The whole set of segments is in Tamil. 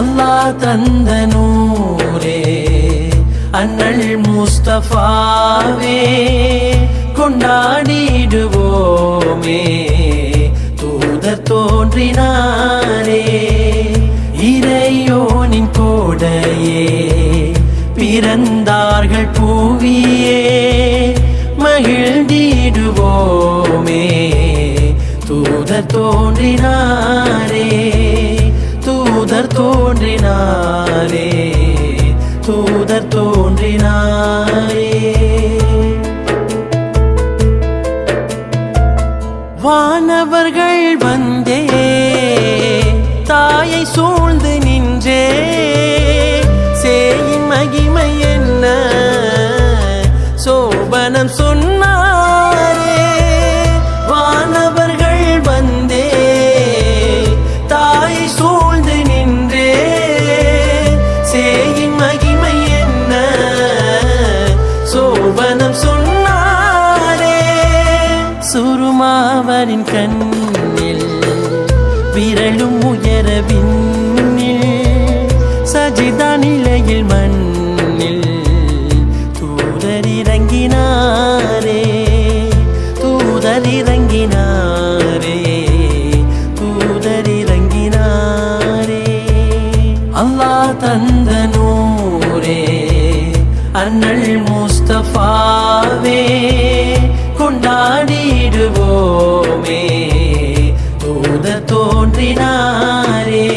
தந்த நூரே அண்ணல் முஸ்தபாவே கொண்டாடிடுவோமே தூதர் தோன்றினாரே இறையோனின் கோடையே பிறந்தார்கள் பூவியே மகிழ்ந்திடுவோமே தூதர் தோன்றினாரே விரலும் உயர விண்ணில் சஜிதா நிலையில் மண்ணில் தூதர் இறங்கினாரே தூதர் இறங்கினாரே தூதர் இறங்கினாரே அல்லாஹ் தோன்றினாரே.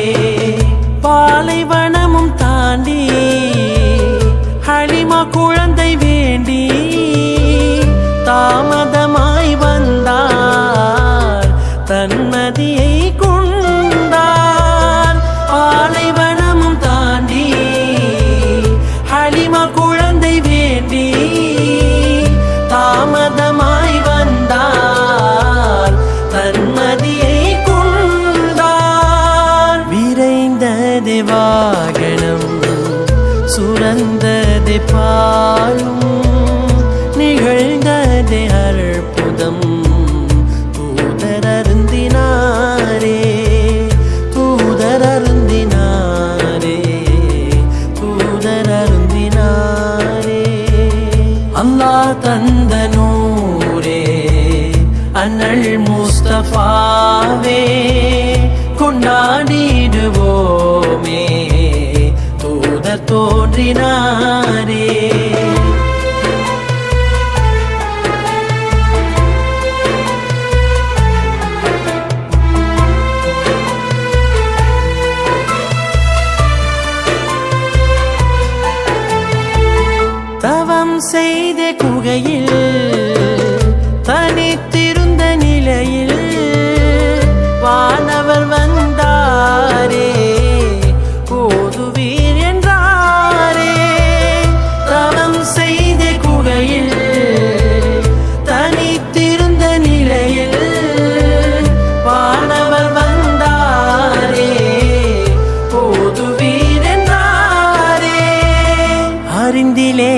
சுரந்ததே பாலும் நிகழ்ந்ததே அற்புதம். தூதர் அருந்தினாரே தூதர் அருந்தினாரே தூதர் அருந்தினாரே அல்லா தந்த நூரே அண்ணல் முஸ்தபாவே கொண்டாடிடுவோமே. தூதர் தவம் செய்த குகையில்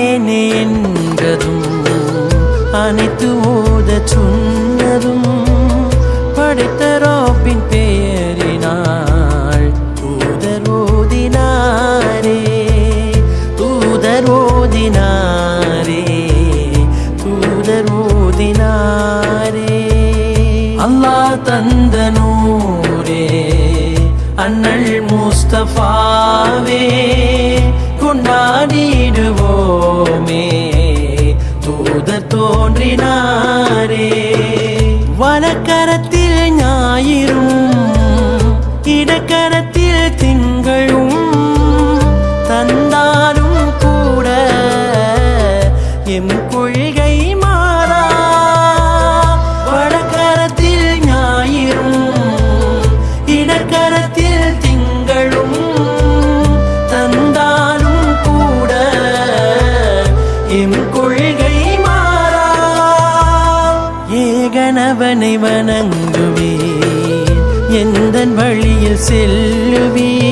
அறிந்திலேனே என்றதும் அனைத்து ஓத சொன்னதும் படைத்த ரோப்பின் பெயரினால் தூதரோதினாரே தூதரோதினாரே தூதரோதினாரே. அல்லா தூதர் தந்த நூரே அண்ணல் முஸ்தபாவே கொண்டாடிடுவோம். ஏகனவனை வணங்குவீர் எந்த வழியில் செல்லுவீர்?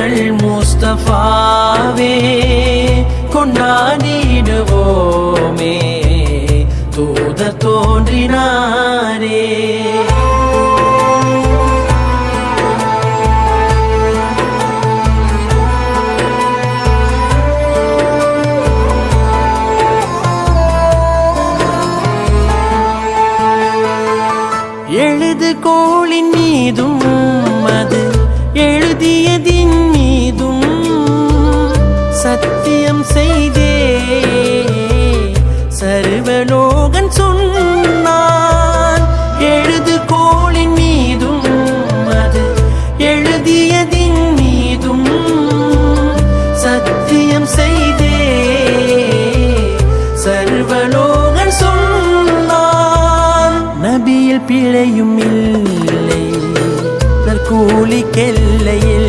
அண்ணல் முஸ்தபாவே கொண்டாடிடுவோமே. தூத தோன்றினாரே. எழுது கோளின் மீதும் அது எழுதியதின் மீதும் சத்தியம் செய்தே. சர்வலோகன் சொன்னான் எழுது கோளின் மீதும் அது எழுதியதின் மீதும் சத்தியம் செய்தே. சர்வலோகன் சொன்னான் நபியில் பிழையும் இல்லை. കൂലിക്കെല്ലയിൽ